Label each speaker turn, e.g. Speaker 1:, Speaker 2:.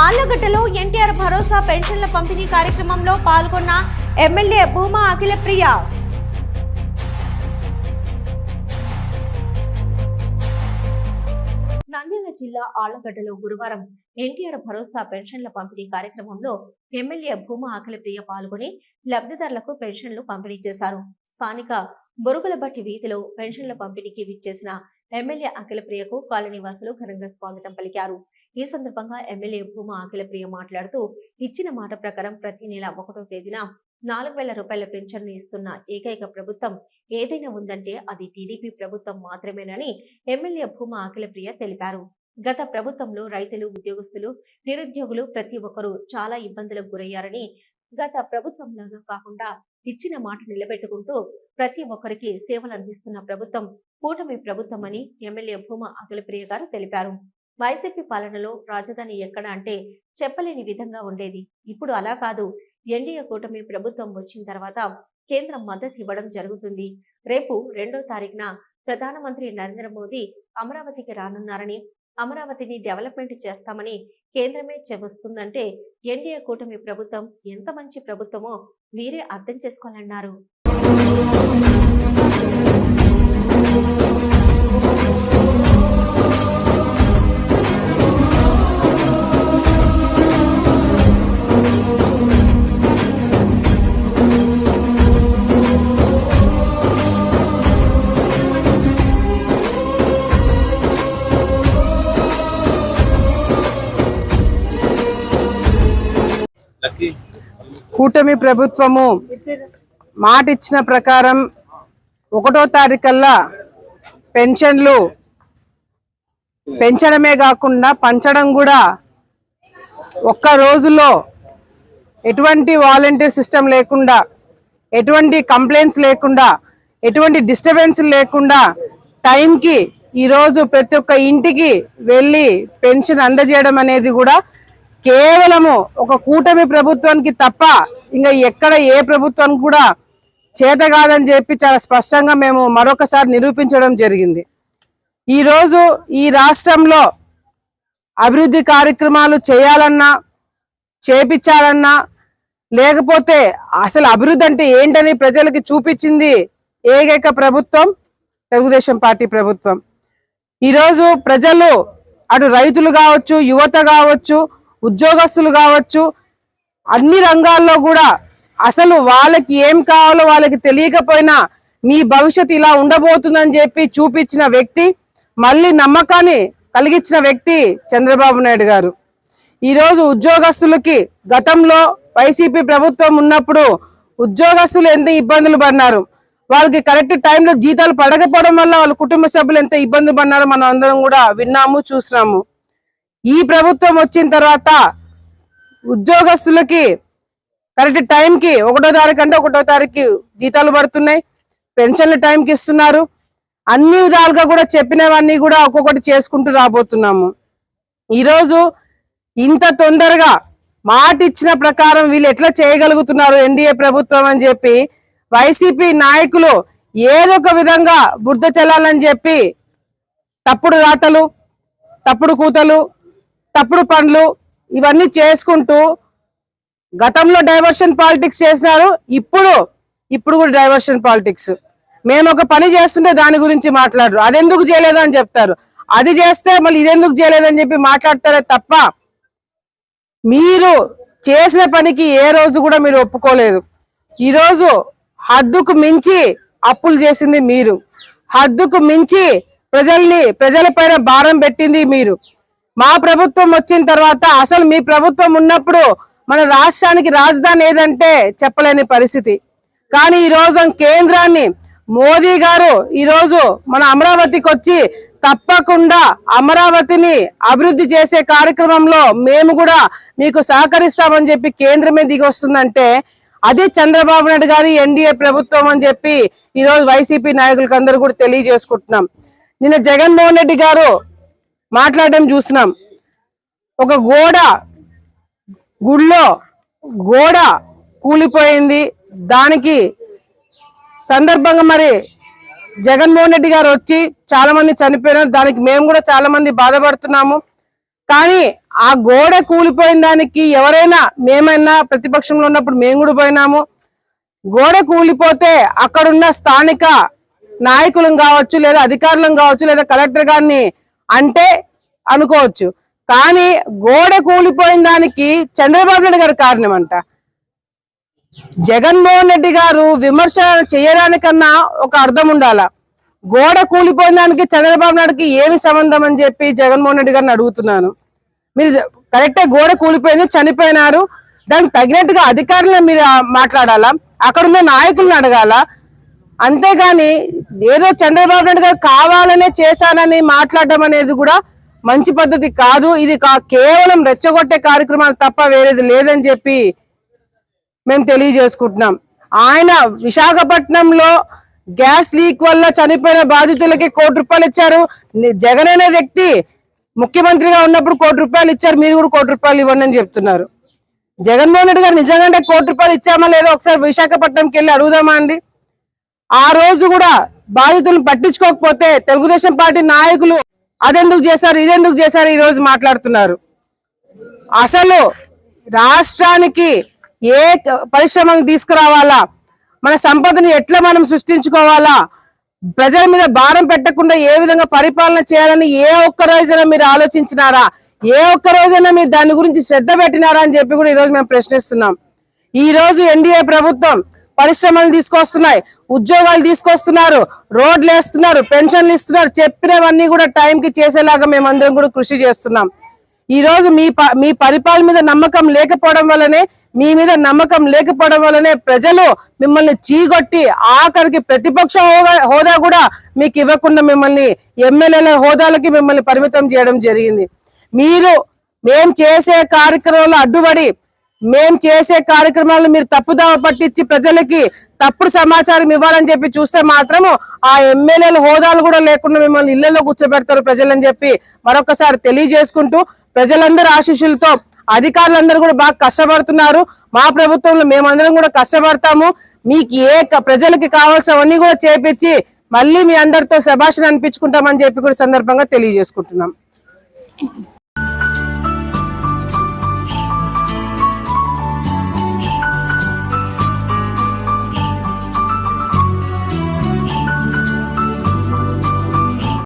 Speaker 1: ఆళ్ళగడ్డలో ఎన్టీఆర్ భరోసా పెన్షన్ల పంపిణీ కార్యక్రమంలో పాల్గొన్న ఎమ్మెల్యే భూమా అఖిలప్రియ. నంద్యాల జిల్లా ఆళ్ళగడ్డలో గురువారం ఎన్టీఆర్ భరోసా పెన్షన్ల పంపిణీ కార్యక్రమంలో ఎమ్మెల్యే భూమా అఖిలప్రియ పాల్గొని లబ్ధిదారులకు పెన్షన్లు పంపిణీ చేశారు. స్థానిక బొరుగులబట్టి వీధిలో పెన్షన్ల పంపిణీకి విచ్చేసిన ఎమ్మెల్యే అఖిలప్రియకు కాలనీ వాసులు ఘనంగా స్వాగతం పలికారు. ఈ సందర్భంగా ఎమ్మెల్యే భూమా అఖిలప్రియ మాట్లాడుతూ ఇచ్చిన మాట ప్రకారం ప్రతి నెల ఒకటో తేదీన నాలుగు వేల రూపాయల పెన్షన్ ఇస్తున్న ఏకైక ప్రభుత్వం ఏదైనా ఉందంటే అది టీడీపీ ప్రభుత్వం మాత్రమేనని ఎమ్మెల్యే భూమా అఖిలప్రియ తెలిపారు. గత ప్రభుత్వంలో రైతులు ఉద్యోగస్తులు నిరుద్యోగులు ప్రతి ఒక్కరూ చాలా ఇబ్బందులకు గురయ్యారని గత ప్రభుత్వంలాగా కాకుండా ఇచ్చిన మాట నిలబెట్టుకుంటూ ప్రతి ఒక్కరికి సేవలు అందిస్తున్న ప్రభుత్వం కూటమి ప్రభుత్వం అని ఎమ్మెల్యే భూమా అఖిలప్రియ గారు తెలిపారు. వైసీపీ పాలనలో రాజధాని ఎక్కడ అంటే చెప్పలేని విధంగా ఉండేది. ఇప్పుడు అలా కాదు. ఎన్డీఏ కూటమి ప్రభుత్వం వచ్చిన తర్వాత కేంద్రం మద్దతు ఇవ్వడం జరుగుతుంది. రేపు రెండో తారీఖున ప్రధానమంత్రి నరేంద్ర మోదీ అమరావతికి రానున్నారని అమరావతిని డెవలప్మెంట్ చేస్తామని కేంద్రమే చెబుస్తుందంటే ఎన్డీఏ కూటమి ప్రభుత్వం ఎంత మంచి ప్రభుత్వమో మీరే అర్థం చేసుకోవాలన్నారు.
Speaker 2: కూటమి ప్రభుత్వము మాట ఇచ్చిన ప్రకారం ఒకటో తారీఖల్లా పెన్షన్లు పెంచడమే కాకుండా పంచడం కూడా ఒక్క రోజులో ఎటువంటి వాలంటీర్ సిస్టమ్ లేకుండా ఎటువంటి కంప్లైంట్స్ లేకుండా ఎటువంటి డిస్టర్బెన్స్ లేకుండా టైంకి ఈరోజు ప్రతి ఒక్క ఇంటికి వెళ్ళి పెన్షన్ అందజేయడం అనేది కూడా కేవలము ఒక కూటమి ప్రభుత్వానికి తప్ప ఇంకా ఎక్కడ ఏ ప్రభుత్వానికి కూడా చేత కాదని చెప్పి చాలా స్పష్టంగా మేము మరొకసారి నిరూపించడం జరిగింది. ఈరోజు ఈ రాష్ట్రంలో అభివృద్ధి కార్యక్రమాలు చేయాలన్నా చేపించాలన్నా లేకపోతే అసలు అభివృద్ధి అంటే ఏంటని ప్రజలకి చూపించింది ఏకైక ప్రభుత్వం తెలుగుదేశం పార్టీ ప్రభుత్వం. ఈరోజు ప్రజలు అటు రైతులు కావచ్చు యువత కావచ్చు ఉద్యోగస్తులు కావచ్చు అన్ని రంగాల్లో కూడా అసలు వాళ్ళకి ఏం కావాలో వాళ్ళకి తెలియకపోయినా మీ భవిష్యత్తు ఇలా ఉండబోతుందని చెప్పి చూపించిన వ్యక్తి మళ్ళీ నమ్మకాన్ని కలిగించిన వ్యక్తి చంద్రబాబు నాయుడు గారు. ఈరోజు ఉద్యోగస్తులకి గతంలో వైసీపీ ప్రభుత్వం ఉన్నప్పుడు ఉద్యోగస్తులు ఎంత ఇబ్బందులు పడినారు వాళ్ళకి కరెక్ట్ టైంలో జీతాలు పడకపోవడం వల్ల వాళ్ళ కుటుంబ సభ్యులు ఎంత ఇబ్బందులు పడినారో మనం అందరం కూడా విన్నాము చూసినాము. ఈ ప్రభుత్వం వచ్చిన తర్వాత ఉద్యోగస్తులకి కరెక్ట్ టైంకి ఒకటో తారీఖు అంటే ఒకటో తారీఖు జీతాలు పడుతున్నాయి పెన్షన్లు టైంకి ఇస్తున్నారు. అన్ని విధాలుగా కూడా చెప్పినవన్నీ కూడా ఒక్కొక్కటి చేసుకుంటూ రాబోతున్నాము. ఈరోజు ఇంత తొందరగా మాట ఇచ్చిన ప్రకారం వీళ్ళు ఎట్లా చేయగలుగుతున్నారు ఎన్డీఏ ప్రభుత్వం అని చెప్పి వైసీపీ నాయకులు ఏదో ఒక విధంగా బుద్ధ చెల్లాలని చెప్పి తప్పుడు రాతలు తప్పుడు కూతలు తప్పుడు పనులు ఇవన్నీ చేసుకుంటూ గతంలో డైవర్షన్ పాలిటిక్స్ చేసినారు ఇప్పుడు ఇప్పుడు కూడా డైవర్షన్ పాలిటిక్స్. మేము ఒక పని చేస్తుంటే దాని గురించి మాట్లాడరు. అదెందుకు చేయలేదు అని చెప్తారు. అది చేస్తే మళ్ళీ ఇదెందుకు చేయలేదని చెప్పి మాట్లాడతారే తప్ప మీరు చేసిన పనికి ఏ రోజు కూడా మీరు ఒప్పుకోలేదు. ఈరోజు హద్దుకు మించి అప్పులు చేసింది మీరు. హద్దుకు మించి ప్రజల్ని ప్రజలపైన భారం పెట్టింది మీరు. మా ప్రభుత్వం వచ్చిన తర్వాత అసలు మీ ప్రభుత్వం ఉన్నప్పుడు మన రాష్ట్రానికి రాజధాని ఏదంటే చెప్పలేని పరిస్థితి. కానీ ఈ రోజు కేంద్రాన్ని మోదీ గారు ఈరోజు మన అమరావతికి వచ్చి తప్పకుండా అమరావతిని అభివృద్ధి చేసే కార్యక్రమంలో మేము కూడా మీకు సహకరిస్తామని చెప్పి కేంద్రమే దిగి వస్తుందంటే అదే చంద్రబాబు నాయుడు గారి ఎన్డీఏ ప్రభుత్వం అని చెప్పి ఈరోజు వైసీపీ నాయకులకు అందరూ కూడా తెలియజేసుకుంటున్నాం. నిన్న జగన్మోహన్ రెడ్డి గారు మాట్లాడడం చూసినాం. ఒక గోడ గుళ్ళో గోడ కూలిపోయింది. దానికి సందర్భంగా మరి జగన్మోహన్ రెడ్డి గారు వచ్చి చాలా మంది చనిపోయినారు. దానికి మేము కూడా చాలా మంది బాధపడుతున్నాము. కానీ ఆ గోడ కూలిపోయిన దానికి ఎవరైనా మేమైనా ప్రతిపక్షంలో ఉన్నప్పుడు మేము కూడా పోయినాము. గోడ కూలిపోతే అక్కడున్న స్థానిక నాయకులం కావచ్చు లేదా అధికారులం కావచ్చు లేదా కలెక్టర్ గారిని అంటే అనుకోవచ్చు. కానీ గోడ కూలిపోయిన దానికి చంద్రబాబు నాయుడు గారు కారణం అంట జగన్మోహన్ రెడ్డి గారు విమర్శ చేయడానికన్నా ఒక అర్థం ఉండాల. గోడ కూలిపోయిన దానికి చంద్రబాబు నాయుడుకి ఏమి సంబంధం అని చెప్పి జగన్మోహన్ రెడ్డి గారిని అడుగుతున్నాను. మీరు కరెక్టే గోడ కూలిపోయింది చనిపోయినారు. దానికి తగినట్టుగా అధికారులను మీరు మాట్లాడాలా? అక్కడున్న నాయకులను అడగాల? అంతేగాని ఏదో చంద్రబాబు నాయుడు గారు కావాలనే చేశానని మాట్లాడడం అనేది కూడా మంచి పద్ధతి కాదు. ఇది కా- కేవలం రెచ్చగొట్టే కార్యక్రమాలు తప్ప వేరేది లేదని చెప్పి మేము తెలియజేసుకుంటున్నాం. ఆయన విశాఖపట్నంలో గ్యాస్ లీక్ వల్ల చనిపోయిన బాధితులకి కోటి రూపాయలు ఇచ్చారు. జగన్ అనే వ్యక్తి ముఖ్యమంత్రిగా ఉన్నప్పుడు కోటి రూపాయలు ఇచ్చారు. మీరు కూడా కోటి రూపాయలు ఇవ్వండి అని చెప్తున్నారు. జగన్మోహన్ రెడ్డి గారు నిజంగానే కోటి రూపాయలు ఇచ్చామా? లేదో ఒకసారి విశాఖపట్నంకి వెళ్ళి అడుగుదామా అండి? ఆ రోజు కూడా బాధితులను పట్టించుకోకపోతే తెలుగుదేశం పార్టీ నాయకులు అదెందుకు చేశారు ఇదెందుకు చేశారు ఈ రోజు మాట్లాడుతున్నారు. అసలు రాష్ట్రానికి ఏ పరిశ్రమలు తీసుకురావాలా? మన సంపదను ఎట్లా మనం సృష్టించుకోవాలా? ప్రజల మీద భారం పెట్టకుండా ఏ విధంగా పరిపాలన చేయాలని ఏ ఒక్క రోజైనా మీరు ఆలోచించినారా? ఏ ఒక్క రోజైనా మీరు దాని గురించి శ్రద్ధ పెట్టినారా అని చెప్పి కూడా ఈరోజు మేము ప్రశ్నిస్తున్నాం. ఈ రోజు ఎన్డీఏ ప్రభుత్వం పరిశ్రమలు తీసుకొస్తున్నాయి. ఉద్యోగాలు తీసుకొస్తున్నారు రోడ్లు వేస్తున్నారు పెన్షన్లు ఇస్తున్నారు చెప్పినవన్నీ కూడా టైంకి చేసేలాగా మేమందరం కూడా కృషి చేస్తున్నాం. ఈ రోజు మీ ప- మీ పరిపాలన మీద నమ్మకం లేకపోవడం వల్లనే మీ మీద నమ్మకం లేకపోవడం వల్లనే ప్రజలు మిమ్మల్ని చీగొట్టి ఆఖరికి ప్రతిపక్ష హోదా హోదా కూడా మీకు ఇవ్వకుండా మిమ్మల్ని ఎమ్మెల్యేల హోదాలకి మిమ్మల్ని పరిమితం చేయడం జరిగింది. మీరు మేం చేసే కార్యక్రమంలో అడ్డుపడి మేం చేసే కార్యక్రమాలను మీరు తప్పుదావ పట్టించి ప్రజలకి తప్పుడు సమాచారం ఇవ్వాలని చెప్పి చూస్తే మాత్రము ఆ ఎమ్మెల్యేల హోదాలు కూడా లేకుండా మిమ్మల్ని ఇళ్ళలో కూర్చోబెడతారు ప్రజలని చెప్పి మరొకసారి తెలియజేసుకుంటూ ప్రజలందరి ఆశీస్సులతో అధికారులందరూ కూడా బాగా కష్టపడుతున్నారు. మా ప్రభుత్వంలో మేమందరం కూడా కష్టపడతాము. మీకు ఏ ప్రజలకి కావాల్సినవన్నీ కూడా చేపించి మళ్ళీ మీ అందరితో శభాషణ అనిపించుకుంటామని చెప్పి కూడా సందర్భంగా తెలియజేసుకుంటున్నాం.